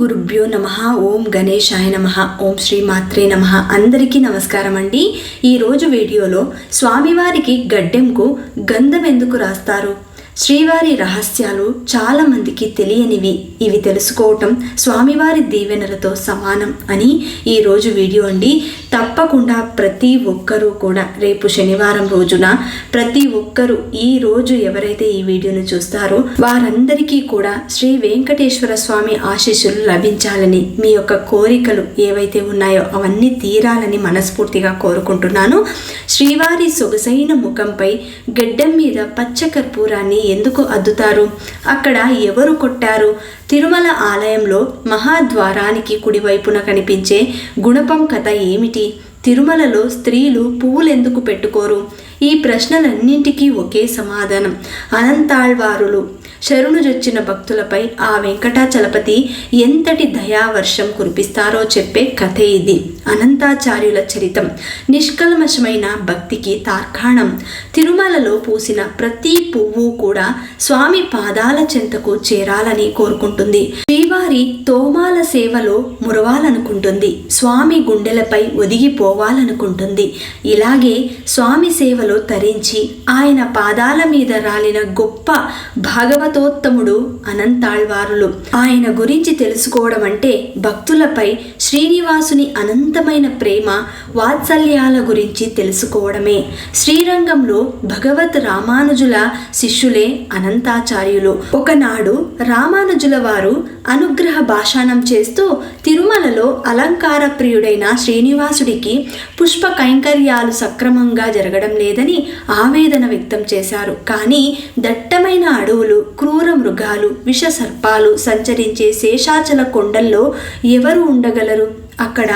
గురుభ్యో నమ. ఓం గణేశాయ నమ. ఓం శ్రీ మాత్రే నమ. అందరికీ నమస్కారం అండి. ఈరోజు వీడియోలో స్వామివారికి గడ్డెంకు గంధం ఎందుకు రాస్తారు? శ్రీవారి రహస్యాలు చాలామందికి తెలియనివి. ఇవి తెలుసుకోవటం స్వామివారి దీవెనలతో సమానం అని ఈరోజు వీడియో అండి. తప్పకుండా ప్రతి ఒక్కరూ కూడా రేపు శనివారం రోజున ప్రతి ఒక్కరూ ఈ రోజు ఎవరైతే ఈ వీడియోను చూస్తారో వారందరికీ కూడా శ్రీ వెంకటేశ్వర స్వామి ఆశీస్సులు లభించాలని మీ యొక్క కోరికలు ఏవైతే ఉన్నాయో అవన్నీ తీరాలని మనస్ఫూర్తిగా కోరుకుంటున్నాను. శ్రీవారి సొగసైన ముఖంపై గడ్డం మీద పచ్చ కర్పూరాన్ని ఎందుకు అద్దుతారు? అక్కడ ఎవరు కొట్టారు? తిరుమల ఆలయంలో మహాద్వారానికి కుడివైపున కనిపించే గుణపం కథ ఏమిటి? తిరుమలలో స్త్రీలు పువ్వులెందుకు పెట్టుకోరు? ఈ ప్రశ్నలన్నింటికీ ఒకే సమాధానం. అనంతాళ్వారులు. శరణుజొచ్చిన భక్తులపై ఆ వెంకటాచలపతి ఎంతటి దయావర్షం కురిపిస్తారో చెప్పే కథ ఇది. అనంతాచార్యుల చరితం. నిష్కల్మషమైన భక్తికి తార్కాణం. తిరుమలలో పూసిన ప్రతి పువ్వు కూడా స్వామి పాదాల చెంతకు చేరాలని కోరుకుంటుంది. శ్రీవారి తోమాల సేవలో మురవాలనుకుంటుంది. స్వామి గుండెలపై ఒదిగిపోవాలనుకుంటుంది. ఇలాగే స్వామి సేవలో తరించి ఆయన పాదాల మీద రాలిన గొప్ప భాగవతోత్తముడు అనంతాళ్వారులు. ఆయన గురించి తెలుసుకోవడం అంటే భక్తులపై శ్రీనివాసుని అనంతమైన ప్రేమ వాత్సల్యాల గురించి తెలుసుకోవడమే. శ్రీరంగంలో భగవత్ రామానుజుల శిష్యులే అనంతాచార్యులు. ఒకనాడు రామానుజుల వారు అనుగ్రహ భాషాణం చేస్తూ తిరుమలలో అలంకార ప్రియుడైన శ్రీనివాసుడికి పుష్ప కైంకర్యాలు సక్రమంగా జరగడం లేదని ఆవేదన వ్యక్తం చేశారు. కానీ దట్టమైన అడవులు క్రూర మృగాలు విషసర్పాలు సంచరించే శేషాచల కొండల్లో ఎవరు ఉండగలరు? అక్కడ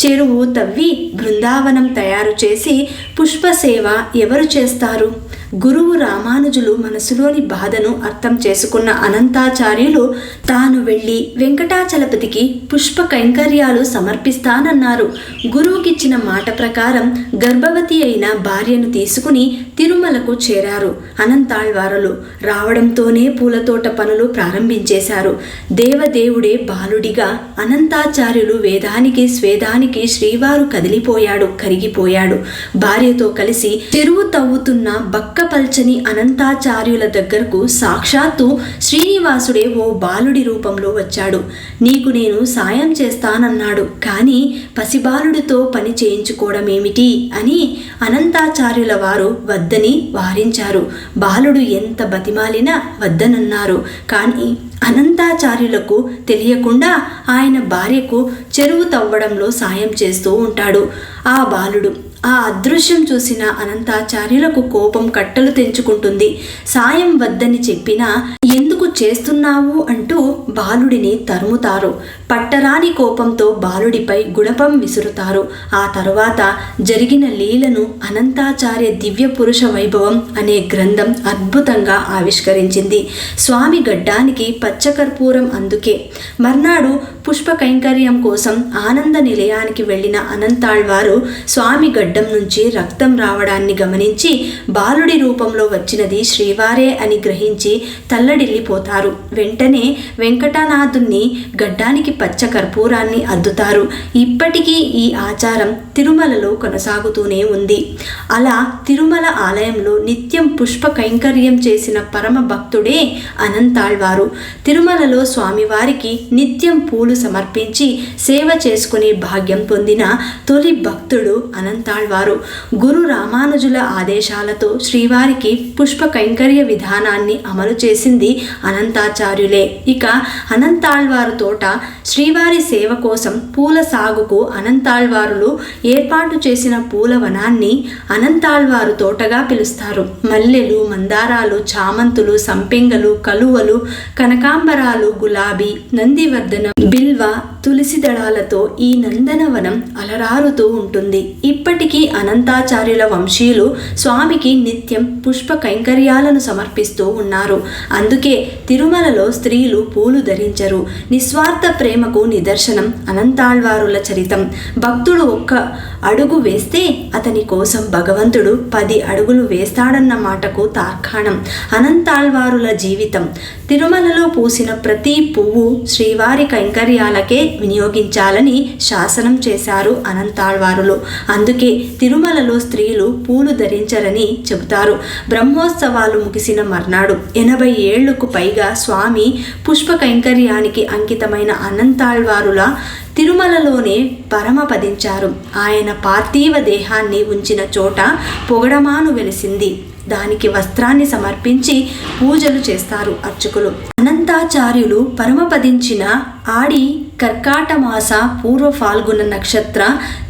చెరువు తవ్వి బృందావనం తయారు చేసి పుష్పసేవ ఎవరు చేస్తారు? గురువు రామానుజులు మనసులోని బాధను అర్థం చేసుకున్న అనంతాచార్యులు తాను వెళ్ళి వెంకటాచలపతికి పుష్ప కైంకర్యాలు సమర్పిస్తానన్నారు. గురువుకిచ్చిన మాట ప్రకారం గర్భవతి అయిన భార్యను తీసుకుని తిరుమలకు చేరారు. అనంతాళ్వారులు రావడంతోనే పూలతోట పనులు ప్రారంభించేశారు. దేవదేవుడే బాలుడిగా అనంతాచార్యులు వేదానికి స్వేదానికి శ్రీవారు కదిలిపోయాడు కరిగిపోయాడు. భార్యతో కలిసి చెరువు తవ్వుతున్న బక్కపల్చని అనంతాచార్యుల దగ్గరకు సాక్షాత్తు శ్రీనివాసుడే ఓ బాలుడి రూపంలో వచ్చాడు. నీకు నేను సాయం చేస్తానన్నాడు. కానీ పసిబాలుడితో పని చేయించుకోవడమేమిటి అని అనంతాచార్యుల వారు వద్దని వారించారు. బాలుడు ఎంత బతిమాలినా వద్దనన్నారు. కానీ అనంతాచార్యులకు తెలియకుండా ఆయన భార్యకు చెరువు తవ్వడంలో సాయం చేస్తూ ఉంటాడు. ఆ బాలుడు ఆ అదృశ్యం చూసిన అనంతాచార్యులకు కోపం కట్టలు తెంచుకుంటుంది. సాయం వద్దని చెప్పినా ఎందుకు చేస్తున్నావు? అంటూ బాలుడిని తరుముతారు. పట్టరాని కోపంతో బాలుడిపై గుణపం విసురుతారు. ఆ తరువాత జరిగిన లీలను అనంతాచార్య దివ్య పురుష వైభవం అనే గ్రంథం అద్భుతంగా ఆవిష్కరించింది. స్వామి గడ్డానికి పచ్చకర్పూరం అందుకే. మర్నాడు పుష్ప కైంకర్యం కోసం ఆనంద నిలయానికి వెళ్ళిన అనంతాళ్వారు స్వామి గడ్డం నుంచి రక్తం రావడాన్ని గమనించి బాలుడి రూపంలో వచ్చినది శ్రీవారే అని గ్రహించి తల్లడిల్లిపోతారు. వెంటనే వెంకటనాథుణ్ణి గడ్డానికి పచ్చ కర్పూరాన్ని అద్దుతారు. ఇప్పటికీ ఈ ఆచారం తిరుమలలో కొనసాగుతూనే ఉంది. అలా తిరుమల ఆలయంలో నిత్యం పుష్ప కైంకర్యం చేసిన పరమ భక్తుడే అనంతాళ్వారు తిరుమలలో స్వామివారికి నిత్యం పూలు సమర్పించి సేవ చేసుకునే భాగ్యం పొందిన తొలి భక్తుడు అనంతాళ్వారు. గురు రామానుజుల ఆదేశాలతో శ్రీవారికి పుష్ప కైంకర్య విధానాన్ని అమలు చేసింది అనంతాచార్యులే. ఇక అనంతాళ్వారు తోట శ్రీవారి సేవ కోసం పూల సాగుకు అనంతాళ్వారులు ఏర్పాటు చేసిన పూల వనాన్ని అనంతాళ్వారు తోటగా పిలుస్తారు. మల్లెలు మందారాలు చామంతులు సంపెంగలు కలువలు కనకాంబరాలు గులాబీ నందివర్ధనం బిల్వ తులసి దళాలతో ఈ నందనవనం అలరారుతూ ఉంటుంది. ఇప్పటికీ అనంతాచార్యుల వంశీయులు స్వామికి నిత్యం పుష్ప కైంకర్యాలను సమర్పిస్తూ ఉన్నారు. అందుకే తిరుమలలో స్త్రీలు పూలు ధరించరు. నిస్వార్థ ప్రేమకు నిదర్శనం అనంతాళ్వారుల చరితం. భక్తుడు ఒక్క అడుగు వేస్తే అతని కోసం భగవంతుడు పది అడుగులు వేస్తాడన్న మాటకు తార్కాణం. అనంతాళ్వారుల జీవితం. తిరుమలలో పూసిన ప్రతి పువ్వు శ్రీవారి కైంకర్య కైంకర్యాలకే వినియోగించాలని శాసనం చేశారు అనంతాళ్వారులు. అందుకే తిరుమలలో స్త్రీలు పూలు ధరించరని చెబుతారు. బ్రహ్మోత్సవాలు ముగిసిన మర్నాడు ఎనభై ఏళ్ళకు పైగా స్వామి పుష్ప కైంకర్యానికి అంకితమైన అనంతాళ్వారుల తిరుమలలోనే పరమపదించారు ఆయన పార్థివ దేహాన్ని ఉంచిన చోట పొగడమాను వెలిసింది. దానికి వస్త్రాన్ని సమర్పించి పూజలు చేస్తారు అర్చకులు. అనంతాచార్యులు పరమపదించిన ఆడి కర్కాటమాస పూర్వ ఫాల్గుణ నక్షత్ర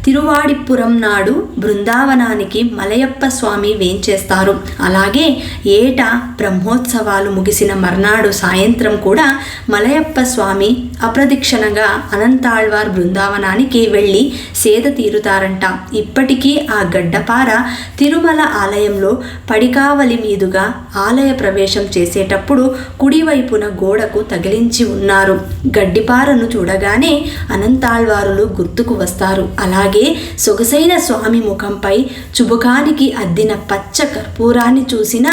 తిరువాడిపురం నాడు బృందావనానికి మలయప్ప స్వామి వేంచేస్తారు. అలాగే ఏటా బ్రహ్మోత్సవాలు ముగిసిన మర్నాడు సాయంత్రం కూడా మలయప్ప స్వామి అప్రదక్షిణగా అనంతాళ్వార్ బృందావనానికి వెళ్ళి సేద తీరుతారంట. ఇప్పటికీ ఆ గడ్డపార తిరుమల ఆలయంలో పడికావలి మీదుగా ఆలయ ప్రవేశం చేసేటప్పుడు కుడివైపున గోడకు తగిలించి ఉన్నారు. గడ్డిపారను చూడ చూడగానే అనంతాళ్వారులు గుర్తుకు వస్తారు. అలాగే సొగసైన స్వామి ముఖంపై చుబుకానికి అద్దిన పచ్చ కర్పూరాన్ని చూసిన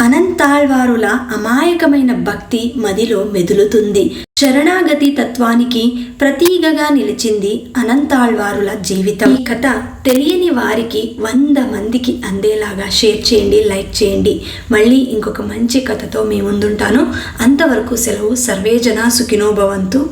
అనంతాళ్వారుల అమాయకమైన భక్తి మదిలో మెదులుతుంది. శరణాగతి తత్వానికి ప్రతీకగా నిలిచింది అనంతాళ్వారుల జీవితం. ఈ కథ తెలియని వారికి వంద మందికి అందేలాగా షేర్ చేయండి లైక్ చేయండి. మళ్ళీ ఇంకొక మంచి కథతో మీ ముందుంటాను. అంతవరకు సెలవు. సర్వేజన సుఖినోభవంతు